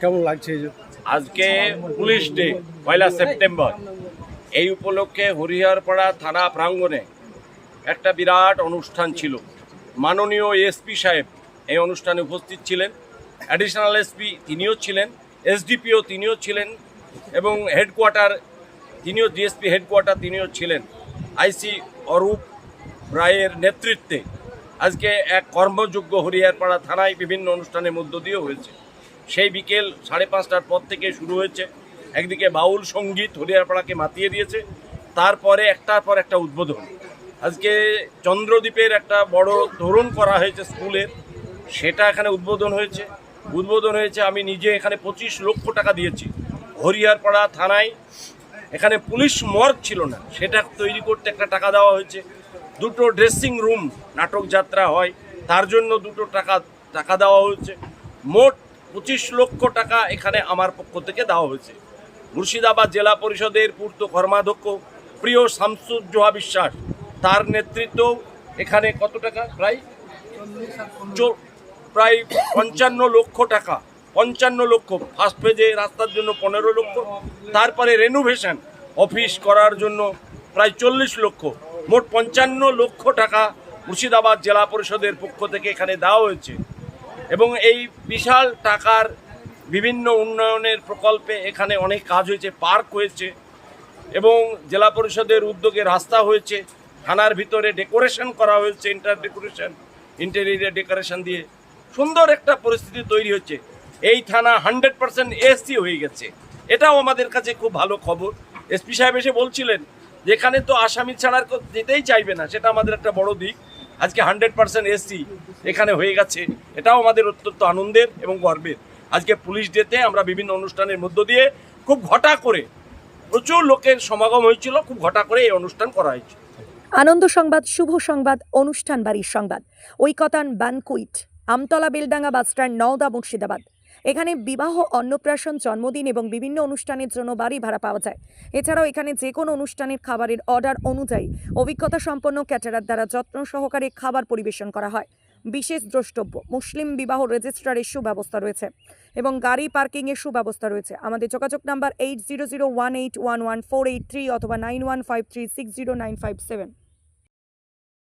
কেমন লাগছে আজকে পুলিশ ডে, পয়লা সেপ্টেম্বর। এই উপলক্ষে হরিহরপাড়া থানা প্রাঙ্গণে একটা বিরাট অনুষ্ঠান ছিল। মাননীয় এসপি সাহেব এই অনুষ্ঠানে উপস্থিত ছিলেন। অ্যাডিশনাল এসপি তিনিও ছিলেন এসডিপিও তিনিও ছিলেন এবং হেডকোয়ার্টার তিনিও ডিএসপি হেডকোয়ার্টার তিনিও ছিলেন। আইসি অরূপ রায়ের নেতৃত্বে আজকে এক কর্মযোগ্য হরিহরপাড়া থানায় বিভিন্ন অনুষ্ঠানের মধ্য দিয়ে হয়েছে। সেই বিকেল সাড়ে পাঁচটার পর থেকে শুরু হয়েছে। একদিকে বাউল সংগীত হরিয়ারপাড়াকে মাতিয়ে দিয়েছে। তারপরে একটার পর একটা উদ্বোধন। আজকে চন্দ্রদ্বীপের একটা বড় তোরণ করা হয়েছে স্কুলের। সেটা এখানে উদ্বোধন হয়েছে। উদ্বোধন হয়েছে, আমি নিজে এখানে পঁচিশ লক্ষ টাকা দিয়েছি। হরিয়ারপাড়া থানায়। এখানে পুলিশ মর্গ ছিল না। সেটা তৈরি করতে একটা টাকা দেওয়া হয়েছে। দুটো ড্রেসিং রুম নাটক যাত্রা হয়। তার জন্য দুটো টাকা টাকা দেওয়া হয়েছে। মোট পঁচিশ লক্ষ টাকা এখানে আমার পক্ষ থেকে দেওয়া হয়েছে। মুর্শিদাবাদ জেলা পরিষদের পূর্ত কর্মাধ্যক্ষ প্রিয় শামসুজ্জোহা বিশ্বাস, তার নেতৃত্ব এখানে কত টাকা? প্রায় প্রায় পঞ্চান্ন লক্ষ টাকা, পঞ্চান্ন লক্ষ। ফার্স্ট পেজে রাস্তার জন্য পনেরো লক্ষ। তারপরে রেনোভেশন অফিস করার জন্য প্রায় চল্লিশ লক্ষ। মোট পঞ্চান্ন লক্ষ টাকা মুর্শিদাবাদ জেলা পরিষদের পক্ষ থেকে এখানে দেওয়া হয়েছে। এবং এই বিশাল টাকার বিভিন্ন উন্নয়নের প্রকল্পে এখানে অনেক কাজ হয়েছে, পার্ক হয়েছে এবং জেলা পরিষদের উদ্যোগে রাস্তা হয়েছে, থানার ভিতরে ডেকোরেশন করা হয়েছে, ইন্টার ডেকোরেশন, ইন্টেরিয়ার ডেকোরেশন দিয়ে। সুন্দর একটা পরিস্থিতি তৈরি হচ্ছে। এই থানা হান্ড্রেড পার্সেন্ট এসি হয়ে গেছে। এটাও আমাদের কাছে খুব ভালো খবর। এসপি সাহেব এসে বলছিলেন, যেখানে তো আসামি ছাড়ার যেতেই চাইবে না, সেটা আমাদের একটা বড় দিক। আজকে হান্ড্রেড পার্সেন্ট এসি এখানে হয়ে গেছে। এটাও আমাদের অত্যন্ত আনন্দের এবং গর্বের। আজকে পুলিশ ডেতে আমরা বিভিন্ন অনুষ্ঠানের মধ্য দিয়ে খুব ঘটা করে প্রচুর লোকের সমাগম হয়েছিল, খুব ঘটা করে এই অনুষ্ঠান করা হয়েছে। আনন্দ সংবাদ, শুভ সংবাদ, অনুষ্ঠান বাড়ির সংবাদ। Oikotan banquet, Amtala Beldanga bus stand Nowda Murshidabad. এখানে বিবাহ, অন্নপ্রাশন, জন্মদিন এবং বিভিন্ন অনুষ্ঠানের জন্য বাড়ি ভাড়া পাওয়া যায়। এছাড়াও এখানে যে কোনো অনুষ্ঠানের খাবারের অর্ডার অনুযায়ী অভিজ্ঞতা সম্পন্ন ক্যাটারার দ্বারা যত্ন সহকারে খাবার পরিবেশন করা হয়। বিশেষ দ্রষ্টব্য। মুসলিম বিবাহ রেজিস্ট্রারের সুব্যবস্থা রয়েছে এবং গাড়ি পার্কিংয়ের সুব্যবস্থা রয়েছে। আমাদের যোগাযোগ number eight zero zero one eight one one four eight three অথবা nine one five three six zero nine five seven